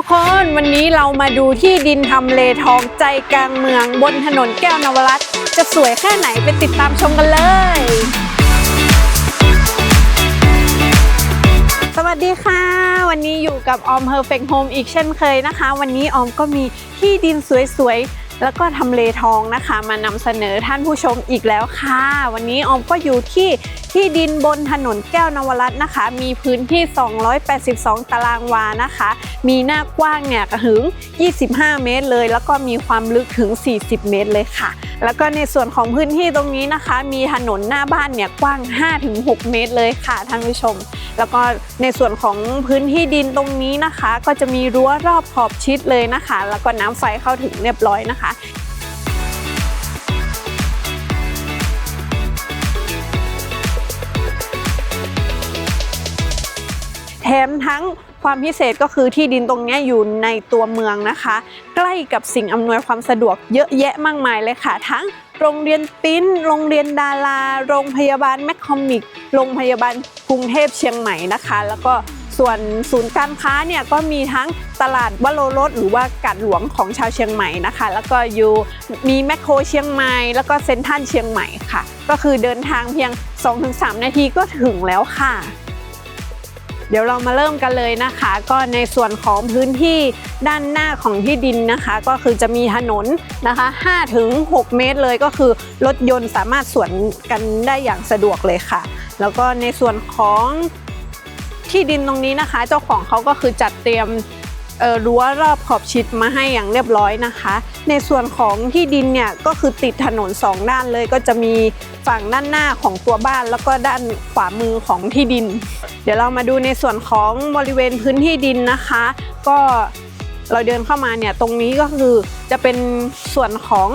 ทุกคนวันนี้เรามาดูที่ดินทำเลทองใจกลางเมือง บนถนนแก้วนวรัตน์จะสวยแค่ไหนไปติดตามชมกันเลย สวัสดีค่ะ วันนี้อยู่กับออมเพอร์เฟกโฮมอีกเช่นเคยนะคะ วันนี้ออมก็มีที่ดินสวยๆ แล้วก็ทำเลทองนะคะ มานำเสนอท่านผู้ชมอีกแล้วค่ะ วันนี้ออมก็อยู่ที่ ที่ดินบนถนนแก้วนวรัตน์นะคะ มีพื้นที่ 282 ตารางวานะคะ มีหน้ากว้างเนี่ยถึง 25 เมตรเลย แล้วก็มีความลึกถึง 40 เมตรเลยค่ะ แล้วก็ในส่วนของพื้นที่ตรงนี้นะคะ มีถนนหน้าบ้านเนี่ยกว้าง 5-6 เมตรเลยค่ะท่านผู้ชม แล้วก็ในส่วนของพื้นที่ดินตรงนี้นะคะ ก็จะมีรั้วรอบขอบชิดเลยนะคะ แล้วก็น้ำไฟเข้าถึงเรียบร้อยนะคะ แถมทั้งความพิเศษก็คือที่ดินตรงนี้อยู่ในตัวเมืองนะคะ ใกล้กับสิ่งอำนวยความสะดวกเยอะแยะมากมายเลยค่ะ ทั้งโรงเรียนปิ้น โรงเรียนดารา โรงพยาบาลแมคคอมิก โรงพยาบาลกรุงเทพเชียงใหม่นะคะ แล้วก็ส่วนศูนย์การค้าเนี่ยก็มีทั้งตลาดวโรรสหรือว่ากัดหลวงของชาวเชียงใหม่นะคะ แล้วก็อยู่มีแมคโครเชียงใหม่ แล้วก็เซ็นทรัลเชียงใหม่ค่ะ ก็คือเดินทางเพียง 2-3 นาทีก็ถึงแล้วค่ะ เดี๋ยวเรามาเริ่มกันเลยนะคะ ก็ในส่วนของพื้นที่ด้านหน้าของที่ดินนะคะ ก็คือจะมีถนนนะคะ5ถึง6เมตรเลยก็คือรถยนต์สามารถสวนกันได้อย่างสะดวกเลยค่ะ แล้วก็ในส่วนของที่ดินตรงนี้นะคะ เจ้าของเขาก็คือจัดเตรียม รั้วรอบขอบชิดมาให้อย่างเรียบร้อยนะคะ ในส่วนของที่ดินเนี่ยก็คือติดถนนสองด้านเลย ก็จะมีฝั่งด้านหน้าของตัวบ้าน แล้วก็ด้านขวามือของที่ดิน เดี๋ยวเรามาดูในส่วนของบริเวณพื้นที่ดินนะคะ ก็เราเดินเข้ามาเนี่ยตรงนี้ก็คือจะเป็นส่วนของ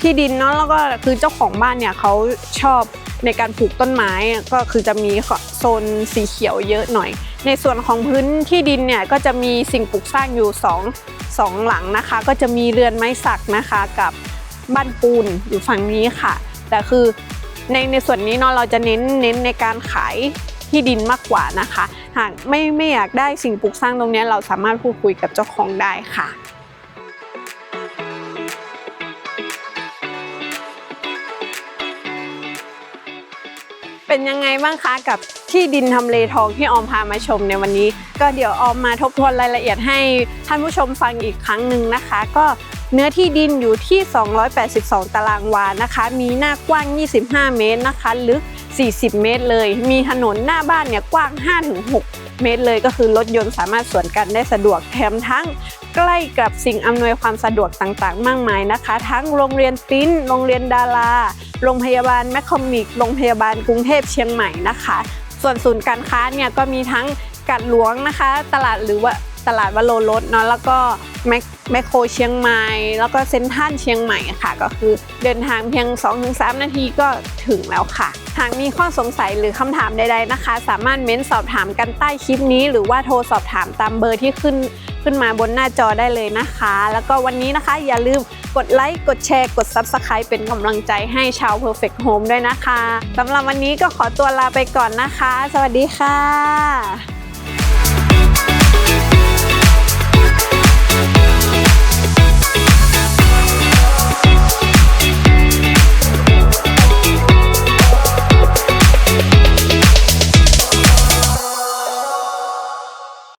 ที่ดินเนาะแล้วก็คือเจ้าของบ้านเนี่ยเขาชอบในการปลูกต้นไม้ก็คือจะมีโซนสีเขียวเยอะหน่อย ในส่วนของพื้นที่ดินเนี่ยก็จะมีสิ่งปลูกสร้างอยู่สองสองหลังนะคะ ก็จะมีเรือนไม้สักนะคะกับบ้านปูนอยู่ฝั่งนี้ค่ะ แต่คือในในส่วนนี้เนาะเราจะเน้นเน้นในการขายที่ดินมากกว่านะคะ หากไม่ไม่อยากได้สิ่งปลูกสร้างตรงนี้เราสามารถพูดคุยกับเจ้าของได้ค่ะ เป็นยังไงบ้างคะกับที่ดินทำเลทองที่ออมพามาชมในวันนี้ ก็เดี๋ยวออมมาทบทวนรายละเอียดให้ท่านผู้ชมฟังอีกครั้งหนึ่งนะคะ ก็เนื้อที่ดินอยู่ที่ 282 ตารางวานะคะ มีหน้ากว้าง 25 เมตรนะคะ ลึก 40 เมตรเลย มีถนนหน้าบ้านเนี่ยกว้าง 5-6เมตรเลยก็คือรถยนต์สามารถสวนกันได้สะดวกแถมทั้งใกล้กับสิ่งอำนวยความสะดวกต่างๆ มากมายนะคะ ทั้งโรงเรียนปิ้นโรงเรียนดารา โรงพยาบาลแมคคอมิก โรงพยาบาลกรุงเทพเชียงใหม่นะคะ ส่วนศูนย์การค้าเนี่ยก็มีทั้งกัดหลวงนะคะ ตลาดหรือว่าตลาดวโรรสเนาะแล้วก็แมค แมคโครเชียงใหม่ แล้วก็เซ็นทรัลเชียงใหม่ค่ะ ก็คือเดินทางเพียง 2-3 นาทีก็ถึงแล้วค่ะ หากมีข้อสงสัยหรือคำถามใด ๆนะคะ สามารถเม้นสอบถามกันใต้คลิปนี้ หรือว่าโทรสอบถามตามเบอร์ที่ขึ้นขึ้นมาบนหน้าจอได้เลยนะคะ แล้วก็วันนี้นะคะอย่าลืมกดไลค์ กดแชร์ กด Subscribe เป็นกำลังใจให้ชาว Perfect Home ด้วยนะคะสำหรับวันนี้ก็ขอตัวลาไปก่อนนะคะ สวัสดีค่ะ